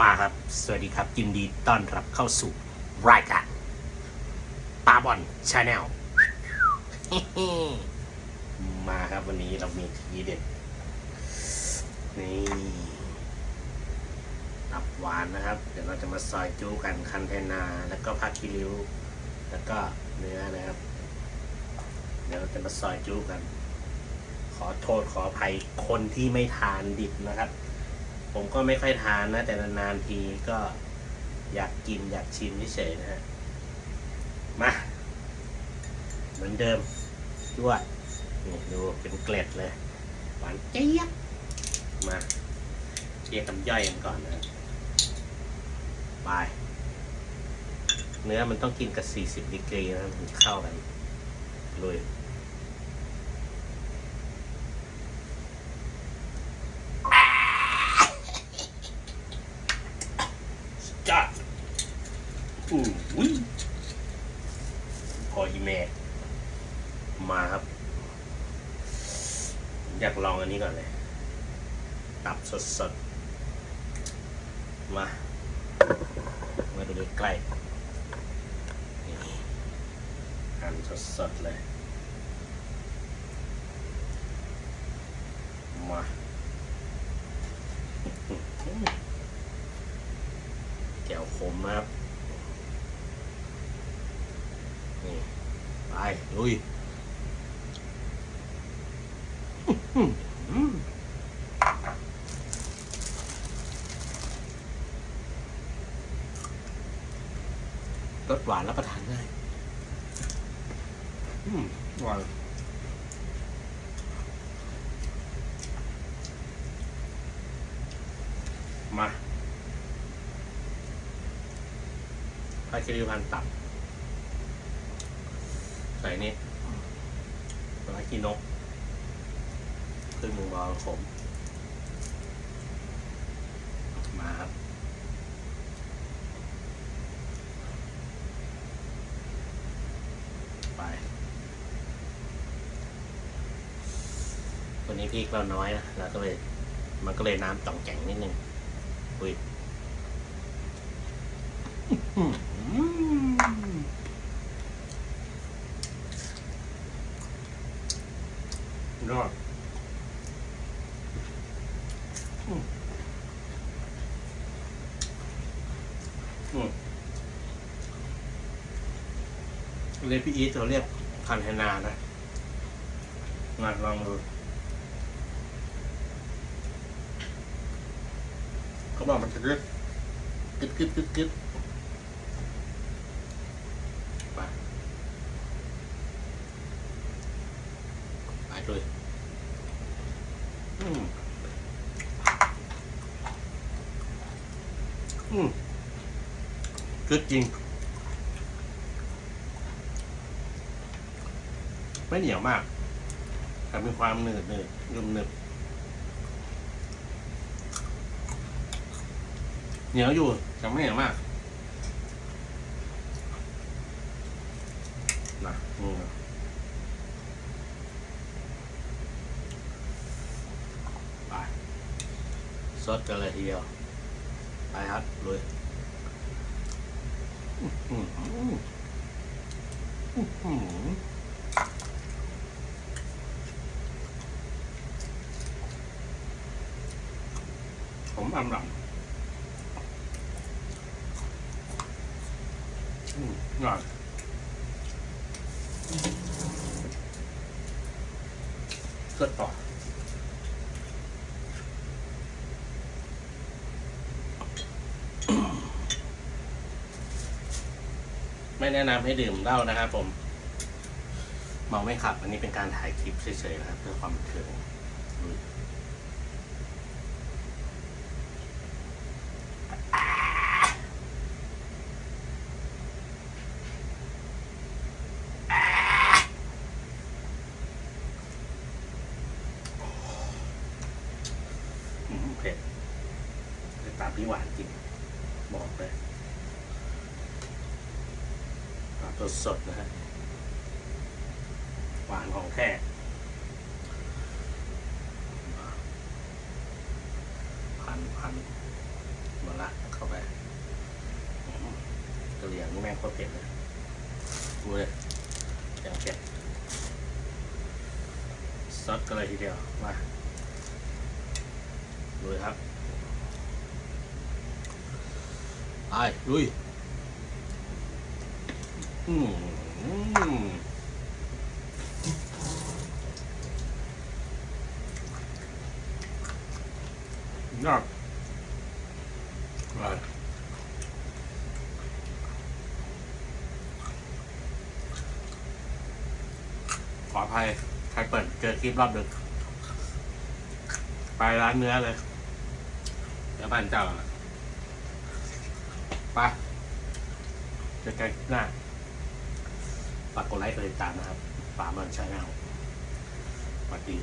มาครับ สวัสดีครับยินดีต้อนรับเข้าสู่รายการปาบอลชาแนลมาครับวันนี้เรามีทีเด็ดนี่ตับหวานนะครับ เดี๋ยวเราจะมาซอยจูกันคันเทนา แล้วก็ผักกิริ้ว แล้วก็เนื้อนะครับ เดี๋ยวเราจะมาซอยจูกัน ขอโทษขออภัยคนที่ไม่ทานดิบนะครับ ผมก็ไม่ค่อยทานนะ แต่นานๆทีก็อยากกินอยากชิมเฉยๆนะฮะ มา เหมือนเดิมด้วยนี่ดูเป็นเกล็ดเลย หวานเจี๊ยบ มาเรียกคำย่อยกันก่อนนะบายเนื้อมันต้องกินกับ 40ดีกรีนะถึงเข้ากันลุย จัดอู้วิพออีเมล มาครับ อยากลองอันนี้ก่อนเลย ตับสดๆมา มาดูใกล้หั่นสดๆเลย มาแก้วขมนะครับ นี่ ไป ลุยอื้อหือ รสหวานรับประทานง่ายอืมหวานมาพาคิริพันตับ ใส่นี่ปลากีนก ครึ่งหนึ่งบอลขมมาครับไปตัวนี้พริกเราน้อยนะแล้วก็เลยมันก็เลยน้ำจ่องแจ๋งนิดนึงอุ้ยหือยอดอืมอืม เรียกพี่อีทเราเรียกคันเทนานะมานลองดูเขาบอกมันจะกึดกึดกึดกึดกึดไปไปเลยอืม อืมกึดจริง ไม่เหนียวมาก แต่มีความหนืดหนืดยุ่มหนึบเหนียวอยู่แต่ไม่เหนียวมากนะอืมไปสดกันเลยทีเดียว ไปครับลุยอื้อหืออื้อหือผมอำลำอืมอร่อยสดต่อ ไม่แนะนำให้ดื่มเหล้านะครับผม เมาไม่ขับ อันนี้เป็นการถ่ายคลิปเฉยๆนะครับเพื่อความบันเทิงลุยอืมเผ็ดแต่ตามที่หวานจริง บอกเลย สดๆนะฮะหวานของแท้พันพันมาละเข้าไปกระเหลี่ยงแม่งโคตรเผ็ดเลยดูเลย่างเป็ดซอสกันเลยทีเดียว มาดูเลยครับไปลุย อืมยอดไปขออภัย ใครเปิดเจอคลิปรอบดึก ไปร้านเนื้อเลย เดี๋ยวบ้านเจ้าน่ะไปเจอกันหน้า ฝากกดไลค์กดติดตามนะครับป่ามันชาแนลสวัสดี